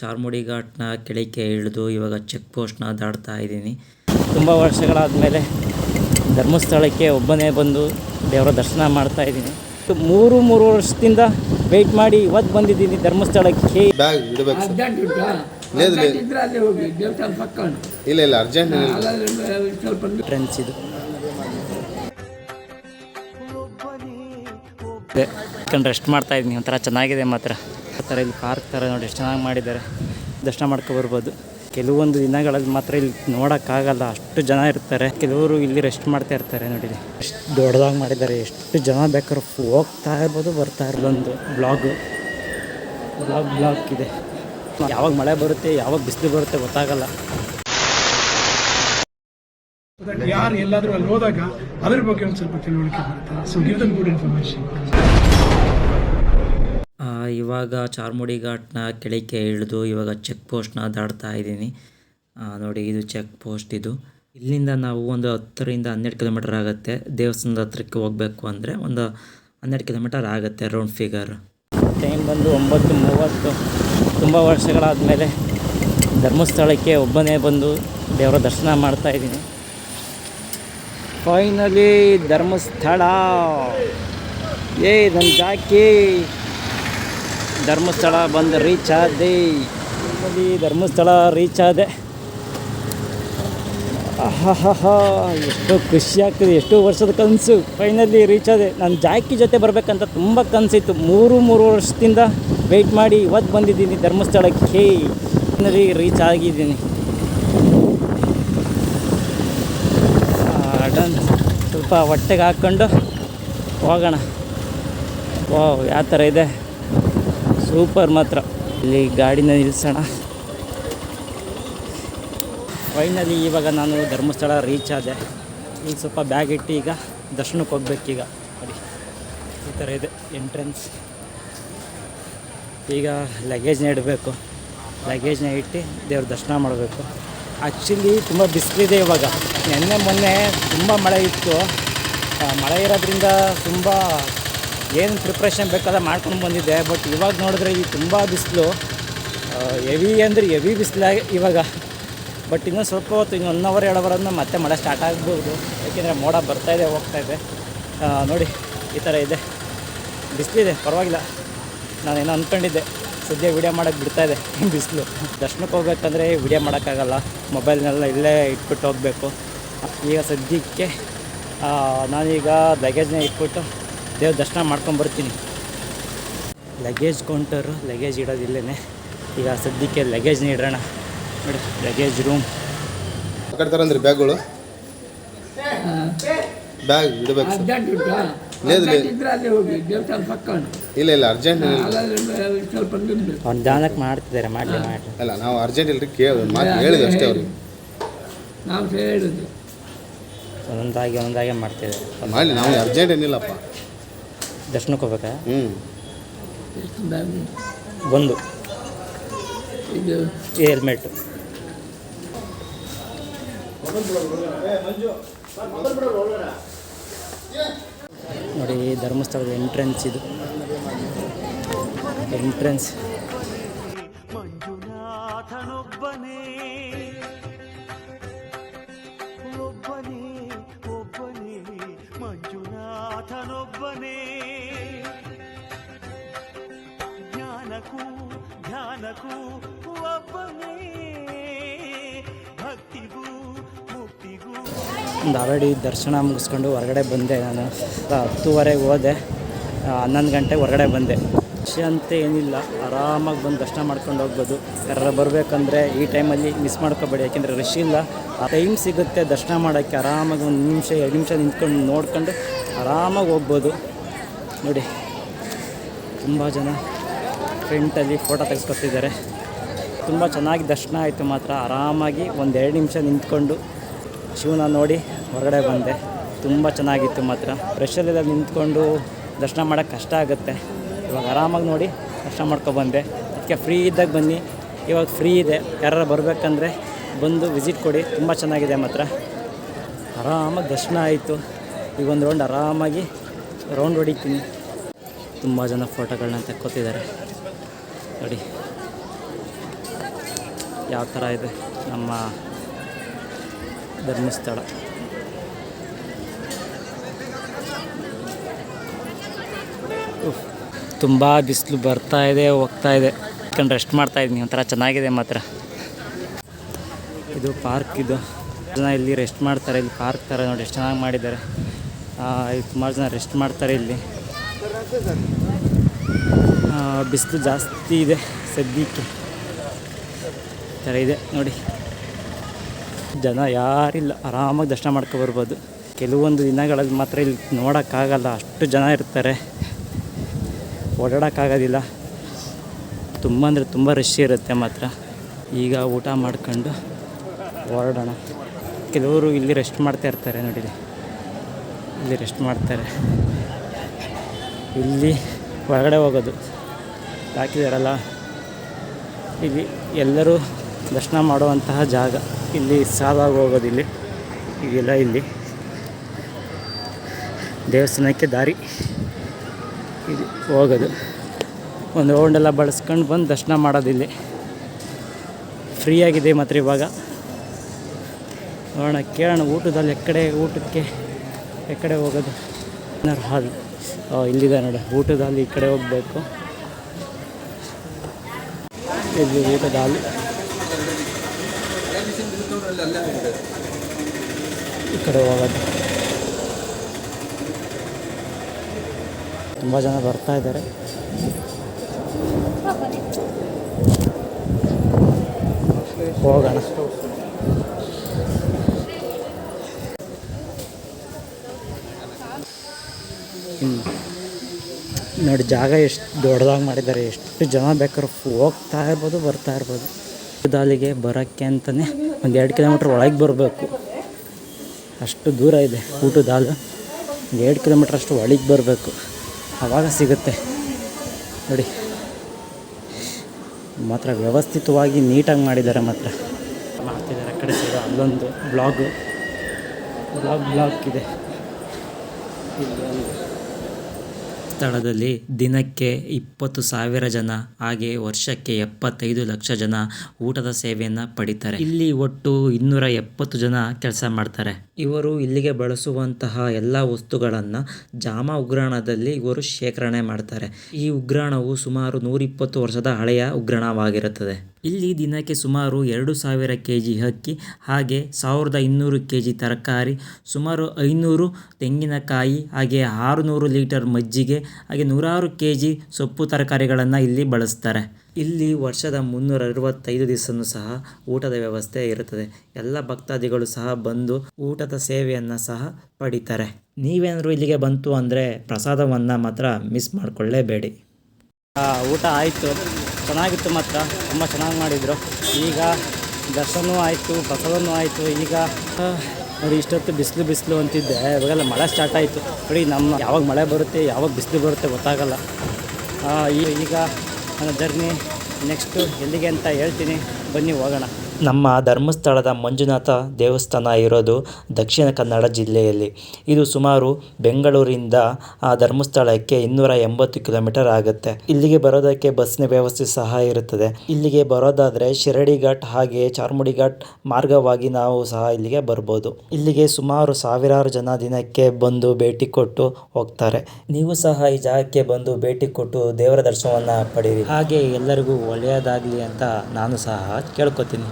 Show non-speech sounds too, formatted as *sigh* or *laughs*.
ಚಾರ್ಮುಡಿ ಘಾಟ್ನ ಕೆಳಕ್ಕೆ ಇಳಿದು ಇವಾಗ ಚೆಕ್ ಪೋಸ್ಟ್ನ ದಾಟ್ತಾ ಇದ್ದೀನಿ. ತುಂಬ ವರ್ಷಗಳಾದ ಮೇಲೆ ಧರ್ಮಸ್ಥಳಕ್ಕೆ ಒಬ್ಬನೇ ಬಂದು ದೇವರ ದರ್ಶನ ಮಾಡ್ತಾ ಇದ್ದೀನಿ. ಮೂರು ಮೂರು ವರ್ಷದಿಂದ ವೆಯ್ಟ್ ಮಾಡಿ ಇವತ್ತು ಬಂದಿದ್ದೀನಿ ಧರ್ಮಸ್ಥಳಕ್ಕೆ. ಫ್ರೆಂಡ್ಸ್ ಇದು. ರೆಸ್ಟ್ ಮಾಡ್ತಾ ಇದ್ದೀನಿ ಒಂಥರ ಚೆನ್ನಾಗಿದೆ ಮಾತ್ರ. ಥರ ಇಲ್ಲಿ ಪಾರ್ಕ್ ಥರ ನೋಡಿ ಎಷ್ಟು ಚೆನ್ನಾಗಿ ಮಾಡಿದ್ದಾರೆ. ದರ್ಶನ ಮಾಡ್ಕೊ ಬರ್ಬೋದು. ಕೆಲವೊಂದು ದಿನಗಳಲ್ಲಿ ಮಾತ್ರ ಇಲ್ಲಿ ನೋಡೋಕ್ಕಾಗಲ್ಲ, ಅಷ್ಟು ಜನ ಇರ್ತಾರೆ. ಕೆಲವರು ಇಲ್ಲಿ ರೆಸ್ಟ್ ಮಾಡ್ತಾ ಇರ್ತಾರೆ ನೋಡಿ. ಎಷ್ಟು ದೊಡ್ಡದಾಗಿ ಮಾಡಿದ್ದಾರೆ, ಎಷ್ಟು ಜನ ಬೇಕಾದ್ರೂ ಹೋಗ್ತಾ ಇರ್ಬೋದು, ಬರ್ತಾ ಒಂದು ಬ್ಲಾಗು ಬ್ಲಾಗ್ ಬ್ಲಾಗ್ ಇದೆ. ಯಾವಾಗ ಮಳೆ ಬರುತ್ತೆ, ಯಾವಾಗ ಬಿಸಿಲು ಬರುತ್ತೆ ಗೊತ್ತಾಗಲ್ಲ. ಯಾರು ಎಲ್ಲಾದರೂ ಅಲ್ಲಿ ಹೋದಾಗ ಅದ್ರ ಬಗ್ಗೆ ಒಂದು ಸ್ವಲ್ಪ ತಿಳುವಳಿಕೆ ಬರುತ್ತೆ so give them good information ಇವಾಗ ಚಾರ್ಮುಡಿ ಘಾಟ್ನ ಕೆಳಕ್ಕೆ ಇಳಿದು ಇವಾಗ ಚೆಕ್ ಪೋಸ್ಟ್ನ ದಾಟ್ತಾ ಇದ್ದೀನಿ. ನೋಡಿ, ಇದು ಚೆಕ್ ಪೋಸ್ಟ್ ಇದು. ಇಲ್ಲಿಂದ ನಾವು ಒಂದು ಹತ್ತರಿಂದ ಹನ್ನೆರಡು ಕಿಲೋಮೀಟರ್ ಆಗುತ್ತೆ. ದೇವಸ್ಥಾನದ ಹತ್ರಕ್ಕೆ ಹೋಗಬೇಕು ಅಂದರೆ ಒಂದು ಹನ್ನೆರಡು ಕಿಲೋಮೀಟರ್ ಆಗುತ್ತೆ ರೌಂಡ್ ಫಿಗರ್ ಟೈಮ್ ಬಂದು ಒಂಬತ್ತು ಮೂವತ್ತು. ತುಂಬ ವರ್ಷಗಳಾದಮೇಲೆ ಧರ್ಮಸ್ಥಳಕ್ಕೆ ಒಬ್ಬನೇ ಬಂದು ದೇವರ ದರ್ಶನ ಮಾಡ್ತಾ ಇದ್ದೀನಿ. ಫೈನಲಿ ಧರ್ಮಸ್ಥಳ. ಏ ನನ್ನ ಜಾಕಿ. ಧರ್ಮಸ್ಥಳ ಬಂದು ರೀಚ್ ಆದೆ. ಫೈನಲಿ ಧರ್ಮಸ್ಥಳ ರೀಚ್ ಆದೆ. ಆಹಾಹಾ ಎಷ್ಟು ಖುಷಿ ಆಗ್ತದೆ, ಎಷ್ಟು ವರ್ಷದ ಕನಸು ಫೈನಲಿ ರೀಚ್ ಆದೆ. ನಾನು ಜಾಕಿ ಜೊತೆ ಬರಬೇಕಂತ ತುಂಬ ಕನಸಿತ್ತು. ಮೂರು ಮೂರು ವರ್ಷದಿಂದ ವೆಯ್ಟ್ ಮಾಡಿ ಇವತ್ತು ಬಂದಿದ್ದೀನಿ ಧರ್ಮಸ್ಥಳಕ್ಕೆ. ಫೈನಲಿ ರೀಚ್ ಆಗಿದ್ದೀನಿ. ಡನ್ ಸ್ವಲ್ಪ ಹೊಟ್ಟೆಗೆ ಹಾಕ್ಕೊಂಡು ಹೋಗೋಣ. ವಾವ್, ಯಾವ ಥರ ಇದೆ. ಸೂಪರ್ ಮಾತ್ರ. ಇಲ್ಲಿ ಗಾಡಿನ ನಿಲ್ಲಿಸೋಣ ಫೈನಲಿ ಇವಾಗ ನಾನು ಧರ್ಮಸ್ಥಳ ರೀಚ್ ಆದೆ. ಈಗ ಸ್ವಲ್ಪ ಬ್ಯಾಗ್ ಇಟ್ಟು ಈಗ ದರ್ಶನಕ್ಕೆ ಹೋಗ್ಬೇಕೀಗ. ನೋಡಿ, ಈ ಥರ ಇದೆ ಎಂಟ್ರೆನ್ಸ್ ಈಗ ಲಗೇಜ್ನ ಇಡಬೇಕು. ಲಗೇಜ್ನ ಇಟ್ಟು ದೇವ್ರ ದರ್ಶನ ಮಾಡಬೇಕು. ಆ್ಯಕ್ಚುಲಿ ತುಂಬ ಬಿಸಿಲಿದೆ ಇವಾಗ. ನಿನ್ನೆ ಮೊನ್ನೆ ತುಂಬ ಮಳೆ ಇತ್ತು. ಮಳೆ ಇರೋದ್ರಿಂದ ತುಂಬ ಏನು ಪ್ರಿಪ್ರೇಷನ್ ಬೇಕಾದ ಮಾಡ್ಕೊಂಡು ಬಂದಿದ್ದೆ ಬಟ್ ಇವಾಗ ನೋಡಿದ್ರೆ ಈ ತುಂಬ ಬಿಸಿಲು. ಹೆವಿ ಅಂದರೆ ಹೆವಿ ಬಿಸಿಲಾಗಿ ಇವಾಗ. ಬಟ್ ಇನ್ನೂ ಸ್ವಲ್ಪ ಹೊತ್ತು ಇನ್ನು ಒನ್ ಅವರ್ ಎರಡು ಅವರ್ ಆದ್ಮೇಲೆ ಮತ್ತೆ ಮಳೆ ಸ್ಟಾರ್ಟ್ ಆಗ್ಬೋದು. ಯಾಕೆಂದರೆ ಮೋಡ ಬರ್ತಾ ಇದೆ, ಹೋಗ್ತಾ ಇದೆ. ನೋಡಿ, ಈ ಥರ ಇದೆ. ಬಿಸಿಲಿದೆ, ಪರವಾಗಿಲ್ಲ. ನಾನು ಏನೋ ಅಂದ್ಕೊಂಡಿದ್ದೆ ಸದ್ಯ ವಿಡಿಯೋ ಮಾಡೋಕ್ಕೆ ಇದೆ, *laughs* ಬಿಸಿಲು. ದರ್ಶನಕ್ಕೆ ಹೋಗ್ಬೇಕಂದ್ರೆ ವಿಡಿಯೋ ಮಾಡೋಕ್ಕಾಗಲ್ಲ. ಮೊಬೈಲ್ನೆಲ್ಲ ಇಲ್ಲೇ ಇಟ್ಬಿಟ್ಟು ಹೋಗಬೇಕು. ಈಗ ಸದ್ಯಕ್ಕೆ ನಾನೀಗ ಲಗೇಜ್ನೇ ಇಟ್ಬಿಟ್ಟು ದೇವ್ರ ದರ್ಶನ ಮಾಡ್ಕೊಂಡು ಬರ್ತೀನಿ. ಲಗೇಜ್ ಕೌಂಟರು ಲಗೇಜ್ ಇಡೋದು ಇಲ್ಲೇ ಈಗ ಸದ್ಯಕ್ಕೆ ಲಗೇಜ್ನ ಇಡೋಣ. ನೋಡಿ ಲಗೇಜ್ ರೂಮ್ ಕಟ್ತಾರಂದ್ರೆ ಬ್ಯಾಗ್ಗಳು? ಬ್ಯಾಗ್ ಇಡಬೇಕು ಇಲ್ಲ ಇಲ್ಲ. ಅರ್ಜೆಂಟ್ ಇಲ್ಲ ಅವ್ನ ದಾನಕ್ಕೆ ಮಾಡ್ತಿದ್ದಾರೆ ಮಾಡಲಿ ಮಾಡಿ ಅಲ್ಲ ನಾವು ಅರ್ಜೆಂಟ್ ಇಲ್ಲರಿ ಕೇಳಿ ಮಾತು ಹೇಳಿದ್ವಿ ಅಷ್ಟೇ ಅವ್ರಿಗೆ. ನಾವು ಹೇಳಿದ್ವಿ ಒಂದೊಂದಾಗಿ ಒಂದೊಂದಾಗೆ ಮಾಡ್ತಿದ್ದಾರೆ. ಮಾಡಿ ನಾವು ಅರ್ಜೆಂಟ್ ಏನಿಲ್ಲಪ್ಪ. ದರ್ಶನಕ್ಕೆ ಹೋಗ್ಬೇಕಾ? ಹ್ಞೂ? ಒಂದು ಇದು ಹೆಲ್ಮೆಟ್. ನೋಡಿ ಧರ್ಮಸ್ಥಳದ ಎಂಟ್ರೆನ್ಸ್ ಇದು. ಎಂಟ್ರೆನ್ಸ್ ಜ್ಞಾನಕ್ಕೂ ಧ್ಯಾನಕ್ಕೂ ಒಬ್ಬನೇ. ಭಕ್ತಿಗೂ, ಮುಕ್ತಿಗೂ. ಆಲ್ರೆಡಿ ದರ್ಶನ ಮುಗಿಸ್ಕೊಂಡು ಹೊರಗಡೆ ಬಂದೆ ನಾನು. ಹತ್ತುವರೆಗೆ ಹೋದೆ. ಹನ್ನೊಂದು ಗಂಟೆಗೆ ಹೊರಗಡೆ ಬಂದೆ. ವಿಷಯ ಅಂತ ಏನಿಲ್ಲ, ಆರಾಮಾಗಿ ಬಂದು ದರ್ಶನ ಮಾಡ್ಕೊಂಡು ಹೋಗ್ಬೋದು. ಯಾರು ಬರಬೇಕಂದ್ರೆ ಈ ಟೈಮಲ್ಲಿ ಮಿಸ್ ಮಾಡ್ಕೋಬೇಡಿ, ಯಾಕೆಂದರೆ ರಶ್ ಇಲ್ಲ ಟೈಮ್ ಸಿಗುತ್ತೆ ದರ್ಶನ ಮಾಡೋಕ್ಕೆ. ಆರಾಮಾಗಿ ಒಂದು ನಿಮಿಷ, ಎರಡು ನಿಮಿಷ ನಿಂತ್ಕೊಂಡು ನೋಡ್ಕೊಂಡು ಆರಾಮಾಗಿ ಹೋಗ್ಬೋದು. ನೋಡಿ, ತುಂಬ ಜನ. ಫ್ರಂಟಲ್ಲಿ ಫೋಟೋ ತೆಗೆಸ್ಕೊತಿದ್ದಾರೆ ತುಂಬ ಚೆನ್ನಾಗಿ ದರ್ಶನ ಆಯಿತು ಮಾತ್ರ. ಆರಾಮಾಗಿ ಒಂದು ಎರಡು ನಿಮಿಷ ನಿಂತ್ಕೊಂಡು ಶಿವನ ನೋಡಿ ಹೊರಗಡೆ ಬಂದೆ. ತುಂಬ ಚೆನ್ನಾಗಿತ್ತು ಮಾತ್ರ. ರಶಲ್ಲೆಲ್ಲ ನಿಂತ್ಕೊಂಡು ದರ್ಶನ ಮಾಡೋಕ್ಕೆ ಕಷ್ಟ ಆಗುತ್ತೆ. ಇವಾಗ ಆರಾಮಾಗಿ ನೋಡಿ ದರ್ಶನ ಮಾಡ್ಕೊಬಂದೆ ಅದಕ್ಕೆ ಫ್ರೀ ಇದ್ದಾಗ ಬನ್ನಿ. ಇವಾಗ ಫ್ರೀ ಇದೆ. ಯಾರು ಬರಬೇಕಂದ್ರೆ ಬಂದು ವಿಸಿಟ್ ಕೊಡಿ. ತುಂಬ ಚೆನ್ನಾಗಿದೆ ಮಾತ್ರ. ಆರಾಮಾಗಿ ದರ್ಶನ ಆಯಿತು. ಈಗ ಒಂದು ರೌಂಡ್ ಆರಾಮಾಗಿ ರೌಂಡ್ ಹೊಡಿತೀನಿ. ತುಂಬ ಜನ ಫೋಟೋಗಳನ್ನ ತೆಕ್ಕೋತಿದ್ದಾರೆ. ನೋಡಿ. ಯಾವ ಥರ ಇದೆ ನಮ್ಮ ಧರ್ಮಸ್ಥಳ. ತುಂಬ ಬಿಸಿಲು ಬರ್ತಾ ಇದೆ, ಹೋಗ್ತಾ ಇದೆ. ಯಾಕಂದ್ರೆ ರೆಸ್ಟ್ ಮಾಡ್ತಾ ಇದ್ದೀನಿ ಒಂಥರ ಚೆನ್ನಾಗಿದೆ ಮಾತ್ರ. ಇದು ಪಾರ್ಕ್ ಇದು. ಜನ ಇಲ್ಲಿ ರೆಸ್ಟ್ ಮಾಡ್ತಾರೆ, ಇಲ್ಲಿ ಪಾರ್ಕ್ ಥರ ನೋಡಿ ಎಷ್ಟು ಚೆನ್ನಾಗಿ ಮಾಡಿದ್ದಾರೆ. ಇಲ್ಲಿ ಸುಮಾರು ಜನ ರೆಸ್ಟ್ ಮಾಡ್ತಾರೆ ಇಲ್ಲಿ. ಬಿಸಿಲು ಜಾಸ್ತಿ ಇದೆ ಸದ್ಯಕ್ಕೆ. ಥರ ಇದೆ, ನೋಡಿ. ಜನ ಯಾರಿಲ್ಲ, ಆರಾಮಾಗಿ ದರ್ಶನ ಮಾಡ್ಕೊ ಬರ್ಬೋದು. ಕೆಲವೊಂದು ದಿನಗಳಲ್ಲಿ ಮಾತ್ರ ಇಲ್ಲಿ ನೋಡೋಕ್ಕಾಗಲ್ಲ, ಅಷ್ಟು ಜನ ಇರ್ತಾರೆ. ಓಡಾಡೋಕ್ಕಾಗೋದಿಲ್ಲ. ತುಂಬ ಅಂದರೆ ತುಂಬ ರಶ್ ಇರುತ್ತೆ ಮಾತ್ರ. ಈಗ ಊಟ ಮಾಡ್ಕೊಂಡು ಹೊರಡೋಣ. ಕೆಲವರು ಇಲ್ಲಿ ರೆಸ್ಟ್ ಮಾಡ್ತಾ ಇರ್ತಾರೆ, ನೋಡಿ. ಇಲ್ಲಿ ರೆಸ್ಟ್ ಮಾಡ್ತಾರೆ. ಇಲ್ಲಿ ಹೊರಗಡೆ ಹೋಗೋದು. ಹಾಕಿದಾರಲ್ಲ? ಇಲ್ಲಿ ಎಲ್ಲರೂ ದರ್ಶನ ಮಾಡುವಂತಹ ಜಾಗ. ಇಲ್ಲಿ ಸಾಲಾಗಿ ಹೋಗೋದಿಲ್ಲಿ ಈಗೆಲ್ಲ ಇಲ್ಲಿ. ದೇವಸ್ಥಾನಕ್ಕೆ ದಾರಿ. ಇಲ್ಲಿ ಹೋಗೋದು. ಒಂದು ರೌಂಡೆಲ್ಲ ಬಳಸ್ಕೊಂಡು ಬಂದು ದರ್ಶನ ಮಾಡೋದು ಇಲ್ಲಿ. ಫ್ರೀಯಾಗಿದೆ ಮಾತ್ರ ಇವಾಗ. ನೋಡೋಣ, ಕೇಳೋಣ ಊಟದಲ್ಲಿ ಎಕ್ಕಡೆ ಊಟಕ್ಕೆ ಎಕ್ಕಡೆ ಹೋಗೋದು. ಹಾಲ್ ಇಲ್ಲಿದೆ ನೋಡಿ. ಊಟದಲ್ಲಿ ಈ ಕಡೆ ಹೋಗಬೇಕು. ಇಲ್ಲಿ ಊಟದ ಹಾಲು ಈ ಕಡೆ ಹೋಗೋದು ತುಂಬ ಜನ ಬರ್ತಾ ಇದ್ದಾರೆ ಹೋಗೋಣ ನೋಡಿ, ಜಾಗ ಎಷ್ಟು ದೊಡ್ಡದಾಗಿ ಮಾಡಿದ್ದಾರೆ, ಎಷ್ಟು ಜನ ಬೇಕಾದ್ರೆ ಹೋಗ್ತಾ ಇರ್ಬೋದು, ಬರ್ತಾ ಇರ್ಬೋದು. ದಾಲಿಗೆ ಬರೋಕ್ಕೆ ಅಂತಲೇ ಒಂದು ಎರಡು ಕಿಲೋಮೀಟ್ರ್ ಒಳಗೆ ಬರಬೇಕು. ಅಷ್ಟು ದೂರ ಇದೆ ಊಟದ ಹಾಲು ಒಂದು ಎರಡು ಕಿಲೋಮೀಟ್ರ್ ಅಷ್ಟು ಒಳಗೆ ಬರಬೇಕು. ಆವಾಗ ಸಿಗುತ್ತೆ. ನೋಡಿ. ಮಾತ್ರ ವ್ಯವಸ್ಥಿತವಾಗಿ ನೀಟಾಗಿ ಮಾಡಿದ್ದಾರೆ ಮಾತ್ರ. ಮಾಡ್ತಿದ್ದಾರೆ ಕಡೆ ಸೈಡು ಅಲ್ಲೊಂದು ಬ್ಲಾಗು ಬ್ಲಾಗ್ ಬ್ಲಾಗ್ ಇದೆ. ಸ್ಥಳದಲ್ಲಿ ದಿನಕ್ಕೆ ಇಪ್ಪತ್ತು ಸಾವಿರ ಜನ, ಹಾಗೆ ವರ್ಷಕ್ಕೆ ಎಪ್ಪತ್ತೈದು ಲಕ್ಷ ಜನ ಊಟದ ಸೇವೆಯನ್ನು ಪಡಿತಾರೆ. ಇಲ್ಲಿ ಒಟ್ಟು ಇನ್ನೂರ ಎಪ್ಪತ್ತು ಜನ ಕೆಲಸ ಮಾಡ್ತಾರೆ. ಇವರು ಇಲ್ಲಿಗೆ ಬಳಸುವಂತಹ ಎಲ್ಲ ವಸ್ತುಗಳನ್ನು ಜಾಮ ಉಗ್ರಾಣದಲ್ಲಿ ಇವರು ಶೇಖರಣೆ ಮಾಡ್ತಾರೆ. ಈ ಉಗ್ರಾಣವು ಸುಮಾರು ನೂರಿಪ್ಪತ್ತು ವರ್ಷದ ಹಳೆಯ ಉಗ್ರಾಣವಾಗಿರುತ್ತದೆ. ಇಲ್ಲಿ ದಿನಕ್ಕೆ ಸುಮಾರು ಎರಡು ಸಾವಿರ ಕೆ ಜಿ ಅಕ್ಕಿ, ಹಾಗೆ ಸಾವಿರದ ಇನ್ನೂರು ಕೆ ಜಿ ತರಕಾರಿ, ಸುಮಾರು ಐನೂರು ತೆಂಗಿನಕಾಯಿ, ಹಾಗೆ ಆರುನೂರು ಲೀಟರ್ ಮಜ್ಜಿಗೆ, ಹಾಗೆ ನೂರಾರು ಕೆ ಜಿ ಸೊಪ್ಪು ತರಕಾರಿಗಳನ್ನು ಇಲ್ಲಿ ಬಳಸ್ತಾರೆ. ಇಲ್ಲಿ ವರ್ಷದ ಮುನ್ನೂರ ಅರವತ್ತೈದು ದಿವಸನೂ ಸಹ ಊಟದ ವ್ಯವಸ್ಥೆ ಇರುತ್ತದೆ. ಎಲ್ಲ ಭಕ್ತಾದಿಗಳು ಸಹ ಬಂದು ಊಟದ ಸೇವೆಯನ್ನು ಸಹ ಪಡಿತಾರೆ. ನೀವೇನಾದರೂ ಇಲ್ಲಿಗೆ ಬಂತು ಅಂದರೆ ಪ್ರಸಾದವನ್ನು ಮಾತ್ರ ಮಿಸ್ ಮಾಡಿಕೊಳ್ಳೇಬೇಡಿ. ಊಟ ಆಯಿತು. ಚೆನ್ನಾಗಿತ್ತು ಮಾತ್ರ. ತುಂಬ ಚೆನ್ನಾಗಿ ಮಾಡಿದರು. ಈಗ ದರ್ಶನವೂ ಆಯಿತು, ಪ್ರಸಾದನೂ ಆಯಿತು. ಈಗ ನೋಡಿ, ಇಷ್ಟೊತ್ತು ಬಿಸಿಲು ಬಿಸಿಲು ಅಂತಿದ್ದೆ. ಇವಾಗೆಲ್ಲ ಮಳೆ ಸ್ಟಾರ್ಟ್ ಆಯಿತು. ನೋಡಿ, ನಮ್ಮ, ಯಾವಾಗ ಮಳೆ ಬರುತ್ತೆ, ಯಾವಾಗ ಬಿಸಿಲು ಬರುತ್ತೆ ಗೊತ್ತಾಗಲ್ಲ. ಈಗ ನನ್ನ ಜರ್ನಿ ನೆಕ್ಸ್ಟು ಎಲ್ಲಿಗೆ ಅಂತ ಹೇಳ್ತೀನಿ. ಬನ್ನಿ, ಹೋಗೋಣ. ನಮ್ಮ ಧರ್ಮಸ್ಥಳದ ಮಂಜುನಾಥ ದೇವಸ್ಥಾನ ಇರೋದು ದಕ್ಷಿಣ ಕನ್ನಡ ಜಿಲ್ಲೆಯಲ್ಲಿ. ಇದು ಸುಮಾರು ಬೆಂಗಳೂರಿಂದ ಆ ಧರ್ಮಸ್ಥಳಕ್ಕೆ ಇನ್ನೂರ ಎಂಬತ್ತು ಕಿಲೋಮೀಟರ್ ಆಗುತ್ತೆ. ಇಲ್ಲಿಗೆ ಬರೋದಕ್ಕೆ ಬಸ್ಸಿನ ವ್ಯವಸ್ಥೆ ಸಹ ಇರುತ್ತದೆ. ಇಲ್ಲಿಗೆ ಬರೋದಾದರೆ ಶಿರಡಿ ಘಾಟ್ ಹಾಗೆ ಚಾರ್ಮುಡಿ ಘಾಟ್ ಮಾರ್ಗವಾಗಿ ನಾವು ಸಹ ಇಲ್ಲಿಗೆ ಬರ್ಬೋದು. ಇಲ್ಲಿಗೆ ಸುಮಾರು ಸಾವಿರಾರು ಜನ ದಿನಕ್ಕೆ ಬಂದು ಭೇಟಿ ಕೊಟ್ಟು ಹೋಗ್ತಾರೆ. ನೀವು ಸಹ ಈ ಜಾಗಕ್ಕೆ ಬಂದು ಭೇಟಿ ಕೊಟ್ಟು ದೇವರ ದರ್ಶನವನ್ನು ಪಡೆಯಿರಿ ಹಾಗೆ ಎಲ್ಲರಿಗೂ ಒಳ್ಳೆಯದಾಗಲಿ ಅಂತ ನಾನು ಸಹ ಕೇಳ್ಕೊತೀನಿ.